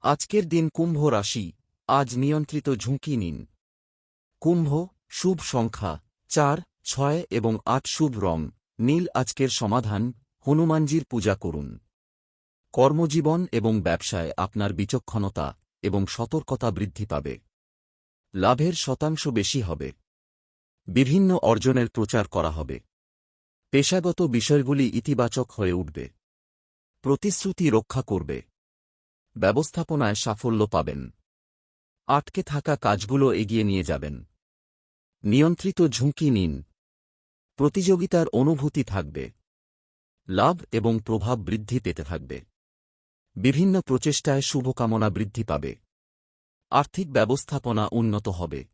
আজকের দিন কুম্ভ রাশি, আজ নিয়ন্ত্রিত ঝুঁকি নিন। কুম্ভ, শুভ সংখ্যা, চার, ছয় এবং আট শুভ রং, নীল আজকের সমাধান, হনুমানজির পূজা করুন। কর্মজীবন এবং ব্যবসায় আপনার বিচক্ষণতা এবং সতর্কতা বৃদ্ধি পাবে। লাভের শতাংশ বেশি হবে। বিভিন্ন অর্জনের প্রচার করা হবে। পেশাগত বিষয়গুলি ইতিবাচক হয়ে উঠবে। প্রতিশ্রুতি রক্ষা করবে। ব্যবস্থাপনায় সাফল্য পাবেন। আটকে থাকা কাজগুলো এগিয়ে নিয়ে যাবেন। নিয়ন্ত্রিত ঝুঁকি নিন। প্রতিযোগিতার অনুভূতি থাকবে। লাভ এবং প্রভাব বৃদ্ধি পেতে থাকবে। বিভিন্ন প্রচেষ্টায় শুভকামনা বৃদ্ধি পাবে। আর্থিক ব্যবস্থাপনা উন্নত হবে।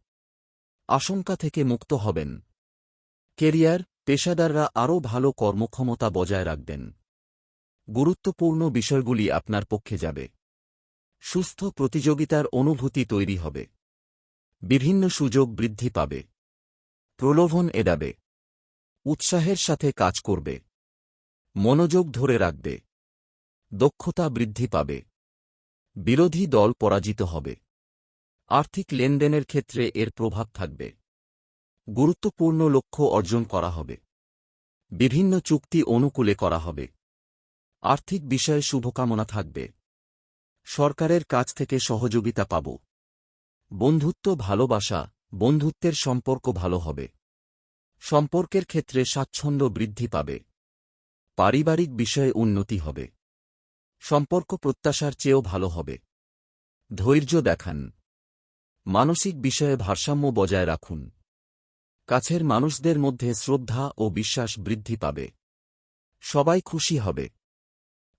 আশঙ্কা থেকে মুক্ত হবেন। কেরিয়ার, পেশাদাররা আরও ভালো কর্মক্ষমতা বজায় রাখবেন। গুরুত্বপূর্ণ বিষয়গুলি আপনার পক্ষে যাবে। সুস্থ প্রতিযোগিতার অনুভূতি তৈরি হবে। বিভিন্ন সুযোগ বৃদ্ধি পাবে। প্রলোভন এড়াবে। উৎসাহের সাথে কাজ করবে। মনোযোগ ধরে রাখবে। দক্ষতা বৃদ্ধি পাবে। বিরোধী দল পরাজিত হবে। আর্থিক লেনদেনের ক্ষেত্রে এর প্রভাব থাকবে। গুরুত্বপূর্ণ লক্ষ্য অর্জন করা হবে। বিভিন্ন চুক্তি অনুকূলে করা হবে। আর্থিক বিষয়ে শুভকামনা থাকবে। সরকারের কাছ থেকে সহযোগিতা পাব। বন্ধুত্ব ভালোবাসা, বন্ধুত্বের সম্পর্ক ভালো হবে। সম্পর্কের ক্ষেত্রে স্বাচ্ছন্দ্য বৃদ্ধি পাবে। পারিবারিক বিষয়ে উন্নতি হবে। সম্পর্ক প্রত্যাশার চেয়েও ভালো হবে। ধৈর্য দেখান। মানসিক বিষয়ে ভারসাম্য বজায় রাখুন। কাছের মানুষদের মধ্যে শ্রদ্ধা ও বিশ্বাস বৃদ্ধি পাবে। সবাই খুশি হবে।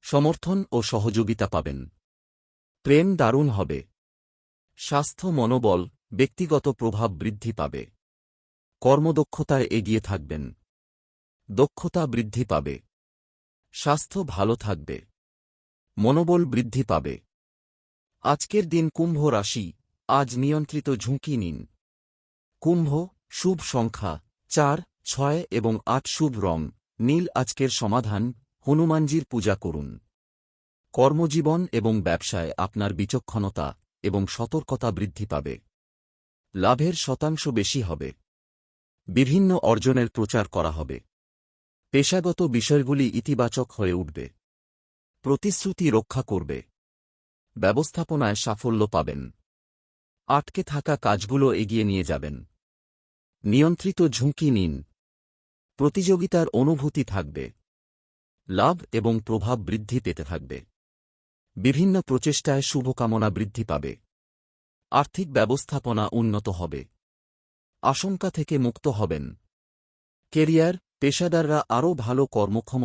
সমর্থন ও সহযোগিতা পাবেন। প্রেম দারুণ হবে। স্বাস্থ্য মনোবল, ব্যক্তিগত প্রভাব বৃদ্ধি পাবে। কর্মদক্ষতায় এগিয়ে থাকবেন। দক্ষতা বৃদ্ধি পাবে। স্বাস্থ্য ভালো থাকবে। মনোবল বৃদ্ধি পাবে। আজকের দিন কুম্ভ রাশি, আজ নিয়ন্ত্রিত ঝুঁকি নিন। কুম্ভ, শুভ সংখ্যা, চার, ছয় এবং আট শুভ রং। নীল আজকের সমাধান, হনুমানজির পূজা করুন। কর্মজীবন এবং ব্যবসায় আপনার বিচক্ষণতা এবং সতর্কতা বৃদ্ধি পাবে। লাভের শতাংশ বেশি হবে। বিভিন্ন অর্জনের প্রচার করা হবে। পেশাগত বিষয়গুলি ইতিবাচক হয়ে উঠবে। প্রতিশ্রুতি রক্ষা করবে। ব্যবস্থাপনায় সাফল্য পাবেন। আটকে থাকা কাজগুলো এগিয়ে নিয়ে যাবেন। নিয়ন্ত্রিত ঝুঁকি নিন। প্রতিযোগিতার অনুভূতি থাকবে। লাভ এবং প্রভাব বৃদ্ধি পেতে থাকবে। বিভিন্ন প্রচেষ্টায় শুভকামনা বৃদ্ধি পাবে। আর্থিক ব্যবস্থাপনা উন্নত হবে। আশঙ্কা থেকে মুক্ত হবেন। কেরিয়ার, পেশাদাররা আরও ভালো কর্মক্ষমতা